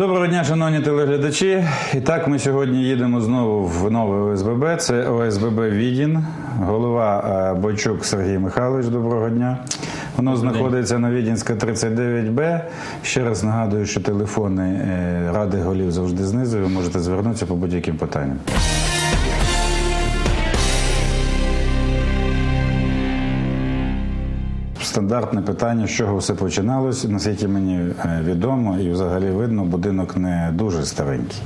Доброго дня, шановні телеглядачі. І так, ми сьогодні їдемо знову в нове ОСББ. Це ОСББ Відін, голова е, Бойчук Сергій Михайлович. Доброго дня. Воно знаходиться на Відінська 39Б. Ще раз нагадую, що телефони е, Ради голів завжди знизу. Ви можете звернутися по будь-яким питанням. Стандартне питання, з чого все починалось, наскільки мені е, відомо і взагалі видно, будинок не дуже старенький.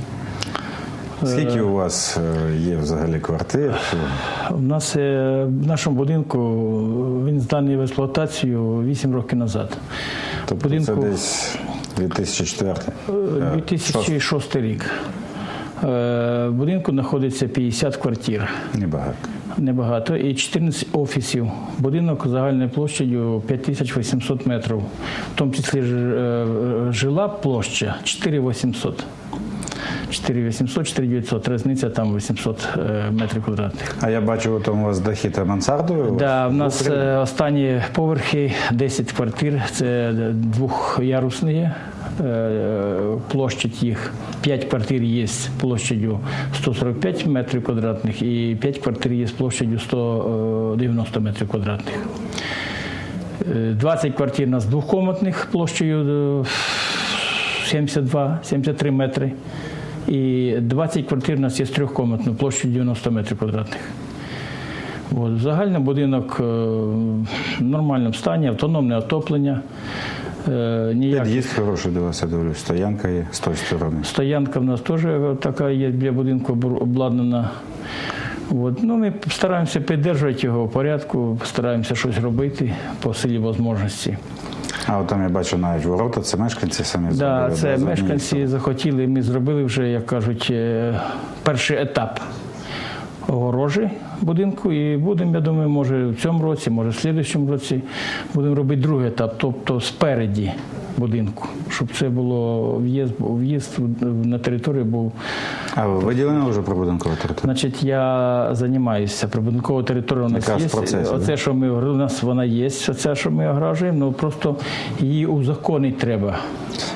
Скільки у вас е, є взагалі квартир? У нас е, в нашому будинку він зданий в експлуатацію 8 років назад. Тобто це десь 2004? е, 2006 рік. Е, В будинку знаходиться 50 квартир. Небагато. Небагато і 14 офісів. Будинок загальною площадю 5800 метрів. В тому числі е, жила площа 4800. 4800, 4900. Різниця там 800 е, метрів квадратних. А я бачу, от у вас дахи та мансардові. у? Да, в нас е, останні поверхи 10 квартир, це двохярусні. Е, Площадь їх 5 квартир є з площадю 145 метрів квадратних і 5 квартир є з площадю 190 метрів квадратних. Е, 20 квартир у нас двохкомнатних площею е, 72-73 метри. І 20 квартир у нас є з площею 90 метрів квадратних. Загальний будинок е, в нормальному стані, автономне отоплення. Е, ніяк... Під'їзд хороший до вас, я дивлюсь. Стоянка є з тої сторони. Стоянка в нас теж така є для будинку обладнана. От. Ну, ми стараємося підтримувати його в порядку, стараємося щось робити по силі можливості. А от там я бачу навіть ворота, це мешканці самі Да, зробили, це да, з мешканці захотіли, ми зробили вже, як кажуть, е, перший етап огорожі будинку. І будемо, я думаю, може в цьому році, може в слідчому році будемо робити другий етап, тобто спереді будинку, щоб це було в'їзд, в'їзд на територію був. А ви виділено вже прибудинкова територія? Значить, я займаюся прибудинковою територією. У нас Якраз є. в процесі, Оце, що ми у нас вона є, оце, що ми огражуємо, ну просто її узаконити треба.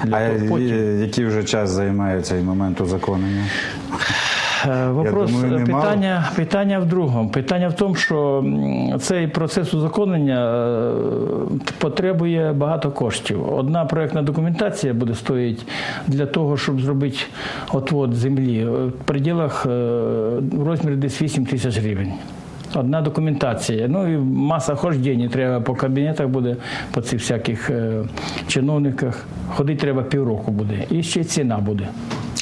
Для А того- потім- е, який вже час займає цей момент узаконення? Е, Вопрос думаю, е, питання, питання в другому. Питання в тому, що цей процес узаконення е, потребує багато коштів. Одна проєктна документація буде стоїть для того, щоб зробити отвод землі в пределах в розмірі десь 8 тисяч гривень. Одна документація. Ну і маса хождень. Треба по кабінетах буде, по цих всяких чиновниках. Ходити треба півроку буде. І ще ціна буде.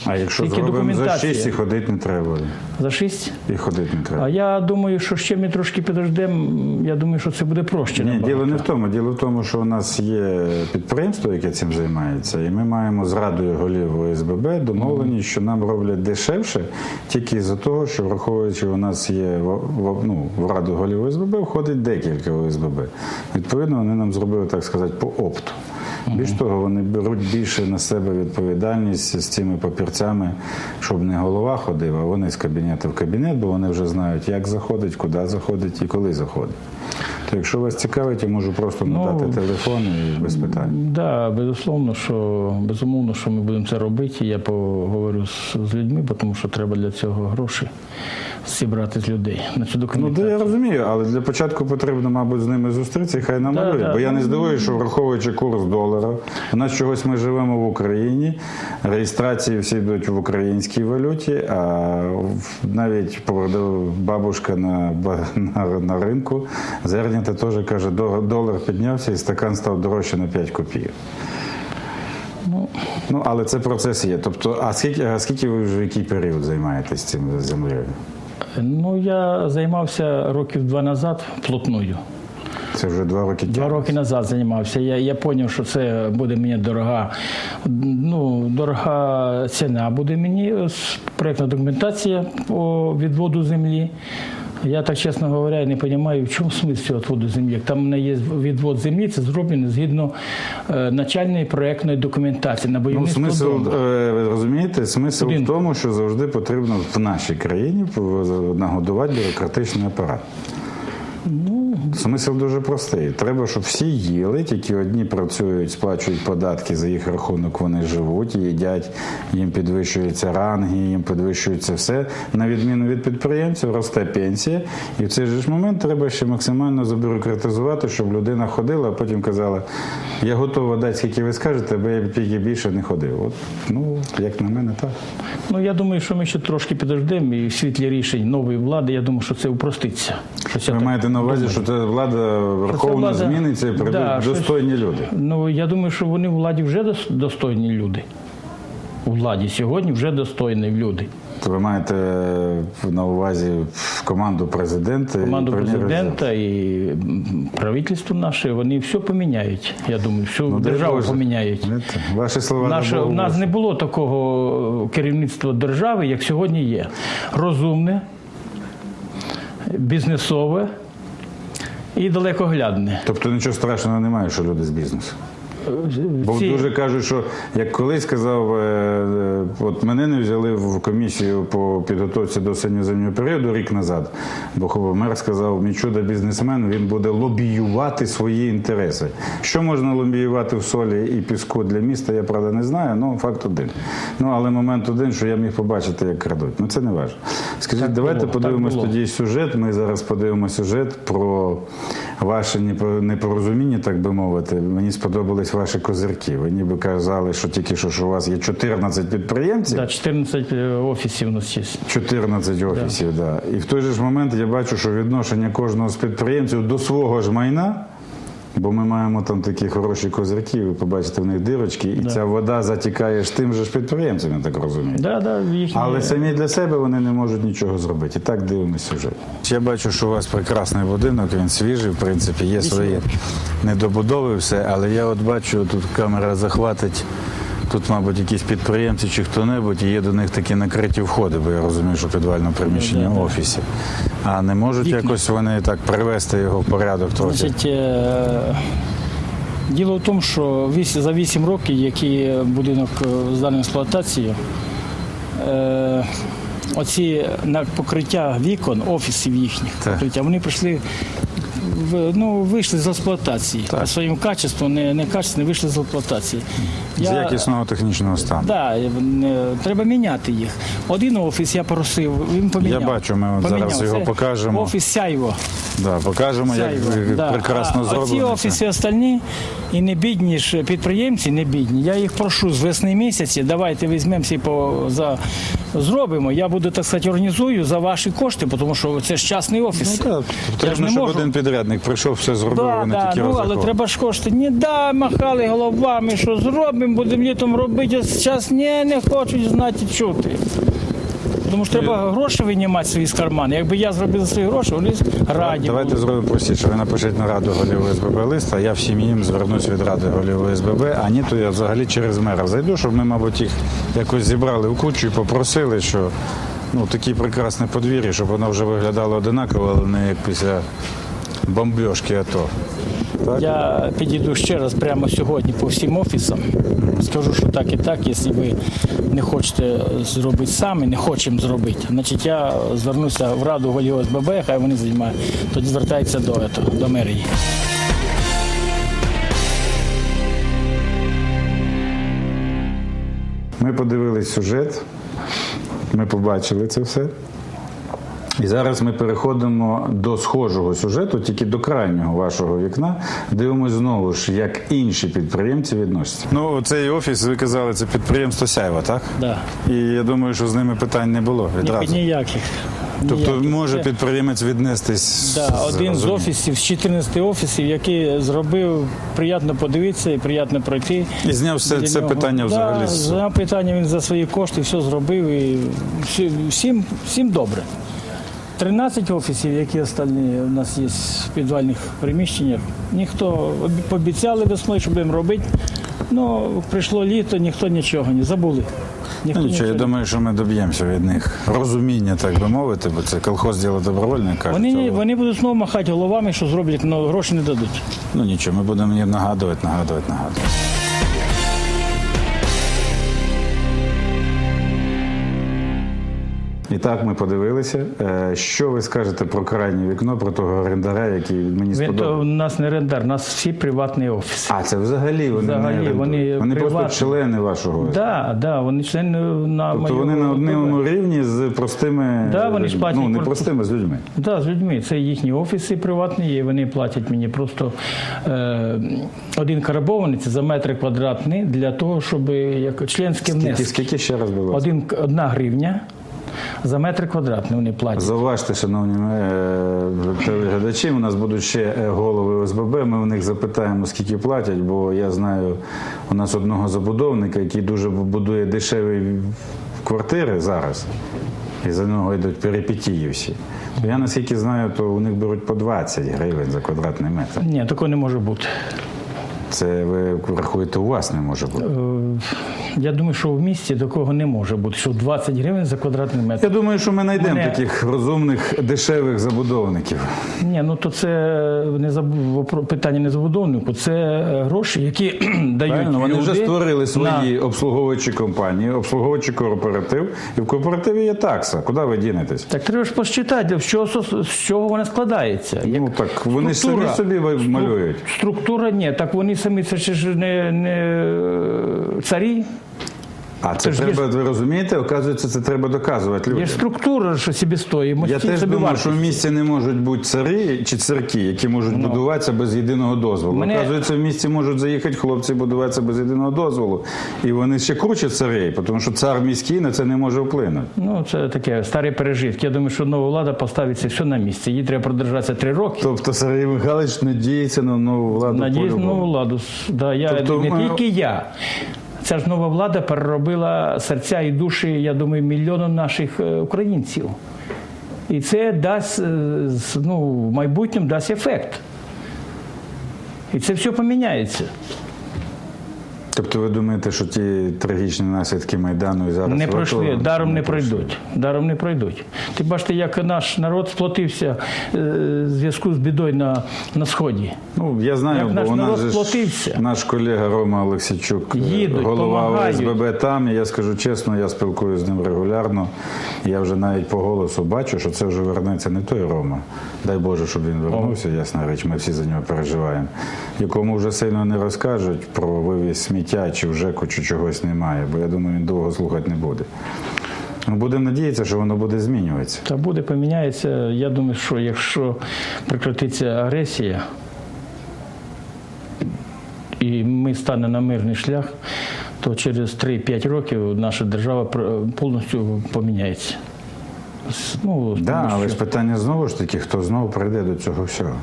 А якщо Тільки зробимо за документація. 6 і ходити не треба. За 6 І ходити не треба. а я думаю, що ще ми трошки підождемо. Я думаю, що це буде проще. Ні, набагато. діло не в тому. Діло в тому, що у нас є підприємство, яке цим займається, і ми маємо з радою голів ОСББ домовлені, що нам роблять дешевше тільки з-за того, що враховуючи, у нас є в, в- ну, в раду голів ОСББ входить декілька ОСББ. Відповідно, вони нам зробили, так сказати, по опту. Більш того, вони беруть більше на себе відповідальність з цими папірцями, щоб не голова ходив, а вони з кабінету в кабінет, бо вони вже знають, як заходить, куди заходить і коли заходить. То якщо вас цікавить, я можу просто надати телефон і без питань. Да, безусловно, що безумовно, що ми будемо це робити. Я поговорю з, з людьми, тому що треба для цього гроші зібрати з людей на цю Ну, да, я розумію, але для початку потрібно, мабуть, з ними зустрітися і хай намалюють. да. Бо я не здивуюся, що враховуючи курс долара, у нас чогось ми живемо в Україні, реєстрації всі йдуть в українській валюті, а навіть бабушка на, на, на ринку зернята теж каже, долар піднявся і стакан став дорожче на 5 копійок. Ну, Ну, але це процес є. Тобто, а скільки, а скільки ви вже який період займаєтесь цим землею? Ну я займався років два назад плотною. Це вже два роки Два роки назад займався. Я, я зрозумів, що це буде мені дорога, ну, дорога ціна буде мені, проєктна документація по відводу землі. Я так чесно говоря, не розумію, в чому смисл відводу землі. Там в мене є відвод землі, це зроблено згідно е, начальної проєктної документації на Ну, смисл, дому. е, ви розумієте, смисл в тому, що завжди потрібно в нашій країні нагодувати бюрократичний апарат. Смисл дуже простий. Треба, щоб всі їли, тільки одні працюють, сплачують податки за їх рахунок, вони живуть, їдять, їм підвищуються ранги, їм підвищується все. На відміну від підприємців, росте пенсія. І в цей же ж момент треба ще максимально забюрократизувати, щоб людина ходила, а потім казала: я готова дати, скільки ви скажете, аби я тільки більше не ходив. От, ну, як на мене, так. Ну я думаю, що ми ще трошки підождемо і в світлі рішень нової влади, я думаю, що це упроститься. Щось Ви маєте на увазі, що ця влада верховна влада- зміниться і прийдуть Да, щось- достойні люди. Ну я думаю, що вони в владі вже достойні люди. У владі сьогодні вже достойні люди. То ви маєте на увазі команду президента Команду і президента і правительство наше, вони все поміняють. Я думаю, всю Ну, державу Боже. поміняють. Ваші слова Наше, на у нас не було такого керівництва держави, як сьогодні є. Розумне, бізнесове і далекоглядне. Тобто нічого страшного немає, що люди з бізнесу. Бо Ці- дуже кажуть, що як колись сказав, е, е, от мене не взяли в комісію по підготовці до осінньо-зимнього періоду рік назад, бо мер сказав, мій чудо бізнесмен, він буде лобіювати свої інтереси. Що можна лобіювати в солі і піску для міста, я правда не знаю, ну факт один. Ну але момент один, що я міг побачити, як крадуть. Ну це не важливо. Скажіть, Так давайте було, подивимось тоді сюжет. Ми зараз подивимося сюжет про ваше непо- непорозуміння, так би мовити. Мені сподобались ваші козирки. Ви ніби казали, що тільки що, що у вас є 14 підприємців. Да, 14 офісів у нас є. 14 офісів, да. І в той же ж момент я бачу, що відношення кожного з підприємців до свого ж майна, бо ми маємо там такі хороші козирки, ви побачите в них дирочки, і ця вода затікає ж тим же ж підприємцям, я так розумію. Да, да, їхні... Але самі для себе вони не можуть нічого зробити. І так дивимося сюжет. Я бачу, що у вас прекрасний будинок, він свіжий, в принципі, є свої недобудови, все, але я от бачу, тут камера захватить. Тут, мабуть, якісь підприємці чи хто-небудь, і є до них такі накриті входи, бо я розумію, що підвальне приміщення в офісі. А не можуть Вікна. якось вони так привести його в порядок трохи. Значить, е, діло в тому, що за 8 років, які будинок е, зданий в експлуатацію, е, оці на покриття вікон, офісів їхніх покриття, вони прийшли. Ну, вийшли з експлуатації. Так. По своїм качеству, не, не качественно, вийшли з експлуатації. З якісного технічного стану. Да, е, треба міняти їх. Один офіс я просив, він поміняв. Я бачу, ми от Поміняв. зараз його Це покажемо. Офіс Сяйво. Да, покажемо, як да. прекрасно а зроблено. Оці це. офіси остальні і не бідні ж підприємці, не бідні. Я їх прошу з весни місяці, давайте візьмемося по, за, зробимо. Я буду, так сказати, організую за ваші кошти, тому що це ж частний офіс. Ну, так, Треба, ж не щоб можу. один підрядник прийшов, все зробив, Да, вони да, тільки ну, але треба ж кошти. Ні, да, махали головами, що зробимо, будемо літом робити. А зараз ні, не хочуть знати чути. Тому що треба гроші винімати свої з карману. Якби я зробив за свої гроші, вони раді. Давайте були. зробимо простіше. Ви напишіть на раду голів СББ лист, а я всім їм звернусь від ради голів СББ, а ні, то я взагалі через мера зайду, щоб ми, мабуть, їх якось зібрали в кучу і попросили, що ну, такі прекрасне подвір'я, щоб воно вже виглядало одинаково, але не як після бомбьошки АТО. Так? Я підійду ще раз прямо сьогодні по всім офісам. Скажу, що так і так, якщо ви не хочете зробити самі, не хочемо зробити, значить я звернуся в раду голів ОСББ, хай вони займають, тоді звертаються до, до мерії. Ми подивились сюжет, ми побачили це все. І зараз ми переходимо до схожого сюжету, тільки до крайнього вашого вікна. Дивимось знову ж, як інші підприємці відносяться. Ну, цей офіс, ви казали, це підприємство Сяйва, так? Да. І я думаю, що з ними питань не було Ні, відразу. ніяких. Тобто ніяких. може підприємець віднестись. Да, з один з розумінням. офісів, з 14 офісів, який зробив, приємно подивитися і приємно пройти. І зняв Біля це нього. питання взагалі. Да, з- за питання він за свої кошти все зробив і всі- всім, всім добре. 13 офісів, які останні у нас є в підвальних приміщеннях, ніхто пообіцяли весною, що будемо робити. Ну, прийшло літо, ніхто нічого не забули. Ніхто Ну, нічого, я думаю, що ми доб'ємося від них розуміння, так би мовити, бо це колхоз діло добровольне, кажуть. Вони, але- вони будуть знову махати головами, що зроблять, але гроші не дадуть. Ну нічого, ми будемо їм нагадувати, нагадувати, нагадувати. І так ми подивилися. Е, Що ви скажете про крайнє вікно, про того орендаря, який мені то сподобався? у нас не рендар, у нас всі приватні офіси. А, це взагалі вони Взагалі, не вони вони просто члени вашого. ОСББ. Да, да, вони члени на Тобто моєму вони на одному рівні з простими Да, вони ж платять ну, не простими, з людьми. Да, з людьми. Це їхні офіси приватні, і вони платять мені просто е, один карабованець за метр квадратний для того, щоб як членський Скільки, скільки ще раз було? Один, одна гривня за метр квадратний вони платять. Зауважте, шановні е, телеглядачі, у нас будуть ще е, голови ОСББ. Ми у них запитаємо, скільки платять, бо я знаю у нас одного забудовника, який дуже будує дешеві квартири зараз, і за нього йдуть перипетії всі. То я наскільки знаю, то у них беруть по 20 гривень за квадратний метр. Ні, такого не може бути. Це ви рахуєте, у вас не може бути. Е, Я думаю, що в місті такого не може бути, що 20 гривень за квадратний метр. Я думаю, що ми знайдемо Мене- таких розумних дешевих забудовників. Ні, ну то це не вопро- питання не забудовнику, це е, гроші, які дають Правильно, вони вже люди створили на- свої обслуговуючі компанії, обслуговуючий корпоратив, і в корпоративі є такса. Куди ви дінетесь? Так треба ж посчитати, з чого, з чого вона складається. Як Ну так вони ж самі собі малюють. Структура ні, так вони самі це ж не, не царі. А це, Це треба, ви розумієте, оказується, це треба доказувати людям. ж структура, що собі стоїть. Я теж думав, що в місті не можуть бути царі чи царки, які можуть будуватися без єдиного дозволу. Ну. Мене- Оказується, в місті можуть заїхати хлопці будуватися без єдиного дозволу. І вони ще круче царей, тому що цар міський на це не може вплинути. Ну, це таке старі пережитки. Я думаю, що нова влада поставить це все на місце. Їй треба продержатися три роки. Тобто Сергій Михайлович надіється на нову владу. Надіюсь, на нову владу. Да, я, Тобто не тільки я. Ця ж нова влада переробила серця і душі, я думаю, мільйону наших е, українців. І це дасть е, ну, в майбутньому дасть ефект. І це все поміняється. Тобто ви думаєте, що ті трагічні наслідки Майдану і зараз Не пройшли, АТО даром не пройшли? пройдуть. Даром не пройдуть. Ти бачите, як наш народ сплотився е, в зв'язку з бідою на, на сході. Ну, я знаю, Як бо наш у нас же сплотився. наш колега Рома Олексійчук, е, Їдуть, голова. ОСББ там. І я скажу чесно, я спілкуюся з ним регулярно. Я вже навіть по голосу бачу, що це вже вернеться не той Рома. Дай Боже, щоб він вернувся, ясна річ, ми всі за нього переживаємо. Якому вже сильно не розкажуть про вивіз сміття чи вже чи чогось немає, бо я думаю, він довго слухати не буде. Ну, будемо надіятися, що воно буде змінюватися. Та буде поміняється. Я думаю, що якщо прекратиться агресія, і ми станемо на мирний шлях, то через 3-5 років наша держава повністю поміняється. Ну, Да, тому але що- ж питання знову ж таки, хто знову прийде до цього всього.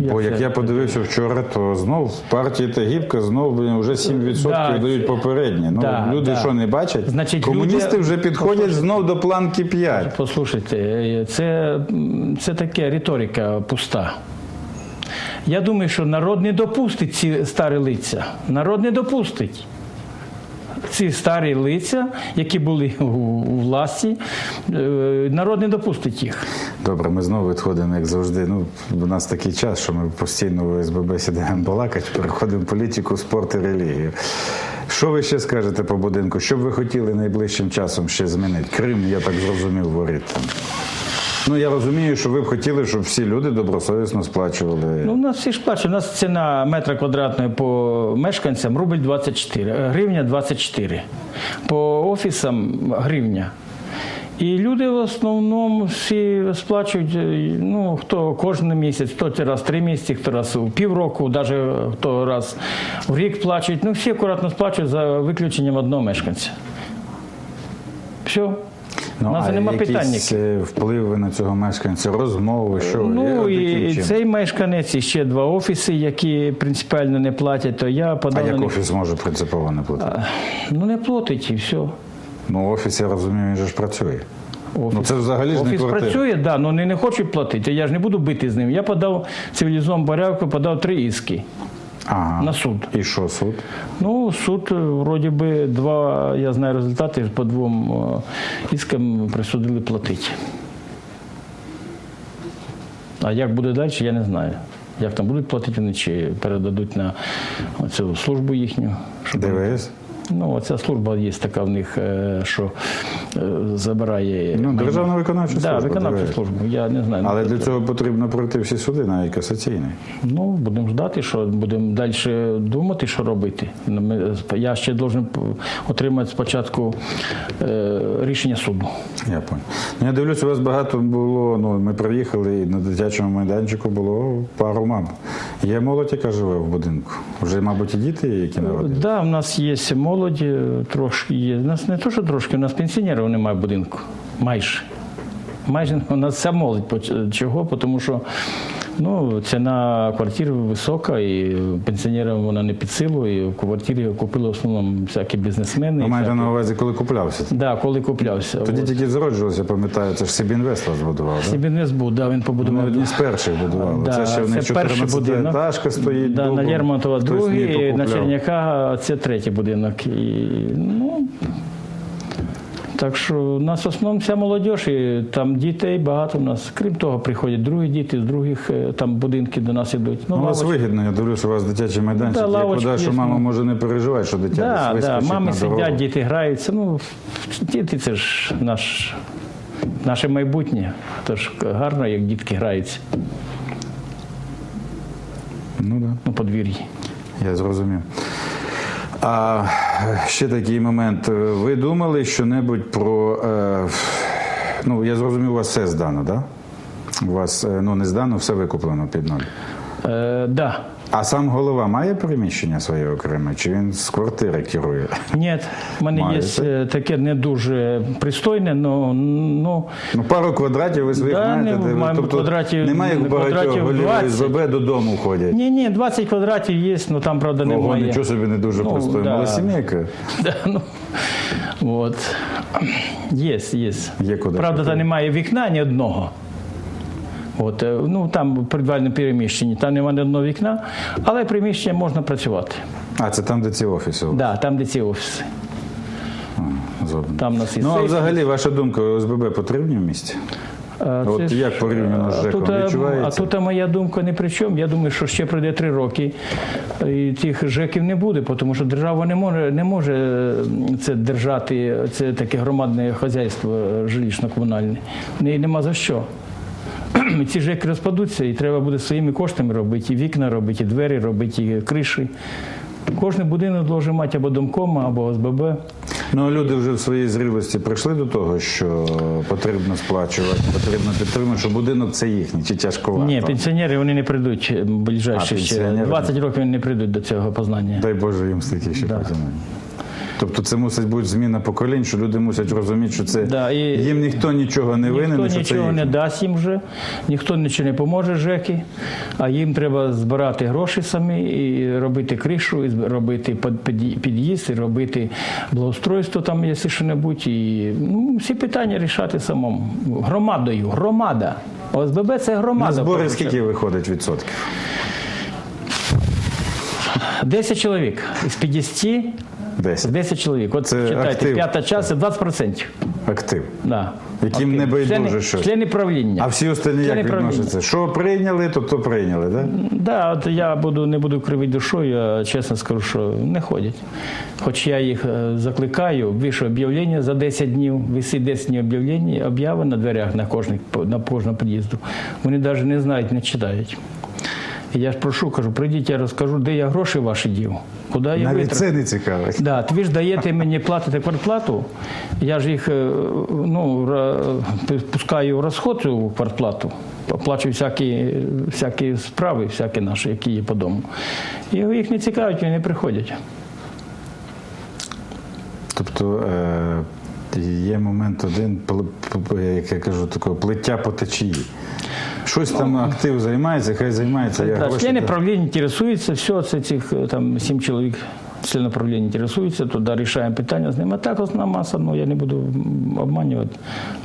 Бо як це- я подивився вчора, то знов в партії Тагібка знов блін, вже 7% Да, дають попередні. Ну да, люди да. що не бачать? Значить, Комуністи люди- вже підходять знов до планки 5. Послухайте, е, це, це таке риторика пуста. Я думаю, що народ не допустить ці старі лиця. Народ не допустить. Ці старі лиця, які були у, власті, е, народ не допустить їх. Добре, ми знову відходимо, як завжди. Ну, у нас такий час, що ми постійно в СББ сідаємо балакати, переходимо політику, спорт і релігію. Що ви ще скажете по будинку? Що б ви хотіли найближчим часом ще змінити? Крим, я так зрозумів, ворить там. Ну я розумію, що ви б хотіли, щоб всі люди добросовісно сплачували. Ну, у нас всі ж плачуть. У нас ціна метра квадратного по мешканцям рубль 24, е, гривня 24. По офісам гривня. І люди в основному всі сплачують, е, ну, хто кожен місяць, хто раз три місяці, хто раз у півроку, навіть хто раз в рік плачуть. Ну, всі акуратно сплачують за виключенням одного мешканця. Все. У нас Ну, а нема якісь е, впливи на цього мешканця, розмови, що Ну і яким цей мешканець, і ще два офіси, які принципіально не платять, то я подав на як них. офіс може принципово не платити? Ну не платить і все. Ну, офіс, я розумію, він же ж працює. Офіс, Ну це взагалі ж не офіс квартира. працює, да, але вони не хочуть платити. Я ж не буду бити з ним. Я подав цивілізованому порядку, подав три іски Ага. на суд. І що суд? Ну, суд, е, вроді би, два, я знаю результати, по двом е, іскам присудили платити. А як буде далі, я не знаю. Як там будуть платити вони, чи передадуть на цю службу їхню. щоб- ДВС? Ну, оця служба є така в них, е, що е, забирає. Ну, державна виконавча да, служба, виконавчу службу. Я не знаю. Але ну, для цього потрібно пройти всі суди, навіть касаційний. Ну, будемо ждати, що будемо далі думати, що робити. Ну, я ще должен отримати спочатку е, рішення суду. Я понял. Ну, я дивлюсь, у вас багато було. Ну, ми приїхали і на дитячому майданчику було пару мам. Є молодь, яка живе в будинку. Вже, мабуть, і діти, які народили. Да, в нас є молодь, е, трошки є. У нас не то, що трошки, у нас пенсіонерів немає в будинку. Майже. Майже у нас вся молодь. Чого? Тому що ну, ціна квартир висока, і пенсіонерам вона не під силу, і в квартирі купили в основному всякі бізнесмени. Ви маєте всякі. на увазі, коли куплявся? Да, коли куплявся. Тоді От. тільки зароджувався, пам'ятаю, це ж Сібінвест вас будував, так? Сібінвест був, да, він побудував. одні з перших будували. Да, це ще в них це перший 14 будинок. етажка стоїть. Да, на. Лермонтова другий, на. Черняка це третій будинок. І, ну, так що у нас в основному вся молодь, і там дітей багато у нас. Крім того, приходять другі діти з других е, там будинків до нас ідуть. Ну, у вас вигідно, я дивлюсь, у вас дитячий майданчик. Да, лавочки куди, що мама ну. може не переживати, що дитя Да, десь да, мами на сидять, діти граються. Ну, діти це ж наш, наше майбутнє. Тож гарно, як дітки граються Ну, да. на подвір'ї. Я зрозумів. А ще такий момент. Ви думали що-небудь про. Е, ну, я зрозумів, у вас все здано, так? Да? У вас е, ну, не здано, все викуплено під ноль. Е, да. А сам голова має приміщення своє окреме, чи він з квартири керує? Ні, в мене Маєте? є е, таке не дуже пристойне, но, ну, Ну, пару квадратів ви своїх Да, маєте, не, маємо тобто квадратів- немає як багатьох голів 20. СББ додому ходять. ні, ні, 20 квадратів є, але там, правда, Ого, немає. нічого собі не дуже Ну, да. Малосімейка. Да, ну, от. Є, є. Є куди Правда, там немає вікна ні одного. От, е, ну, там в підвальному приміщенні, там немає ні одного вікна, але приміщення можна працювати. А, це там, де ці офіси. вас? Да, там, де ці офіси. Там нас і Ну, а взагалі, ваша думка, ОСББ потрібні в місті? А От це як порівняно з ЖЕКом, а, відчувається? А тут моя думка не при чому. Я думаю, що ще пройде три роки і тих ЖЕКів не буде, тому що держава не може, не може це держати, це таке громадне хазяйство е, жилищно-комунальне. В неї нема за що. Ці ЖЕКи розпадуться, і треба буде своїми коштами робити, і вікна робити, і двері робити, і криші. Кожен будинок має мати або домкома, або ОСББ. Ну, люди вже в своїй зрілості прийшли до того, що потрібно сплачувати, потрібно підтримувати, що будинок це їхній, чи тяжковато? Ні, пенсіонери вони не прийдуть е, ближайші А, ще 20 років вони не прийдуть до цього познання. Дай Боже їм стільки ще потягнути. Тобто це мусить бути зміна поколінь, що люди мусять розуміти, що це Да, і- їм ніхто нічого не винен, Ніхто що це нічого не дасть їм вже, ніхто нічого не поможе ЖЕКи, а їм треба збирати гроші самі, і робити кришу, і робити під- під- під'їзд, і робити благоустройство там, якщо що-небудь. І ну, всі питання рішати самому. Громадою. Громада. ОСББ це громада. На збори скільки виходить відсотків? 10 чоловік із 50 Десять. 10 чоловік. От Це читайте, актив. п'ята час це 20%. Актив. Да. Яким не байдуже члени, щось. Члени правління. А всі остальні Члени як правління. відносяться? Що прийняли, то то прийняли, так? Да? Да, от я буду не буду кривити душою, я чесно скажу, що не ходять. Хоч я їх е, закликаю, вишу об'явлення за 10 днів, висить 10 днів об'явлення, об'яви на дверях на кожний, на кожному під'їзду. Вони навіть не знають, не читають. І я ж прошу, кажу, прийдіть, я розкажу, де я гроші ваші дів, куди я Навіть витратив. це не цікавить. Да, ви ж даєте мені платите квартплату, я ж їх е, ну, пускаю в розход цю квартплату, оплачую всякі, всякі справи, всякі наші, які є по дому. І їх не цікавить, вони не приходять. Тобто е, є момент один, як я кажу, такого плиття по течії. Щось там актив займається, хай займається. Я Да, дам. правління інтересуються, все, це цих е, там сім чоловік члени правління інтересуються, туди рішаємо питання з ними. А так основна маса, ну я не буду обманювати,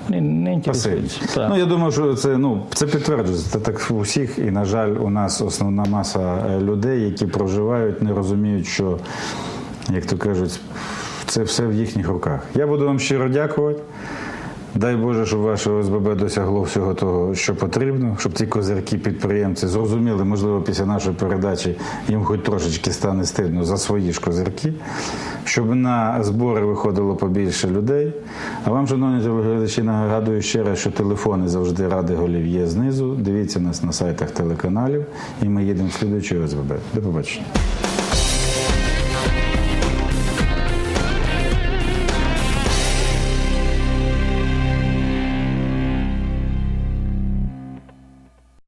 не Пасивні. інтересуються. Так. Ну, я думаю, що це, ну, це підтверджується. Це так у всіх. І, на жаль, у нас основна маса е, людей, які проживають, не розуміють, що, як то кажуть, це все в їхніх руках. Я буду вам щиро дякувати. Дай Боже, щоб ваше ОСББ досягло всього того, що потрібно, щоб ті козирки підприємці зрозуміли, можливо, після нашої передачі їм хоч трошечки стане стидно за свої ж козирки, щоб на збори виходило побільше людей. А вам, шановні телеглядачі, нагадую ще раз, що телефони завжди ради голів є знизу. Дивіться нас на сайтах телеканалів, і ми їдемо в слідуючий ОСББ. До побачення.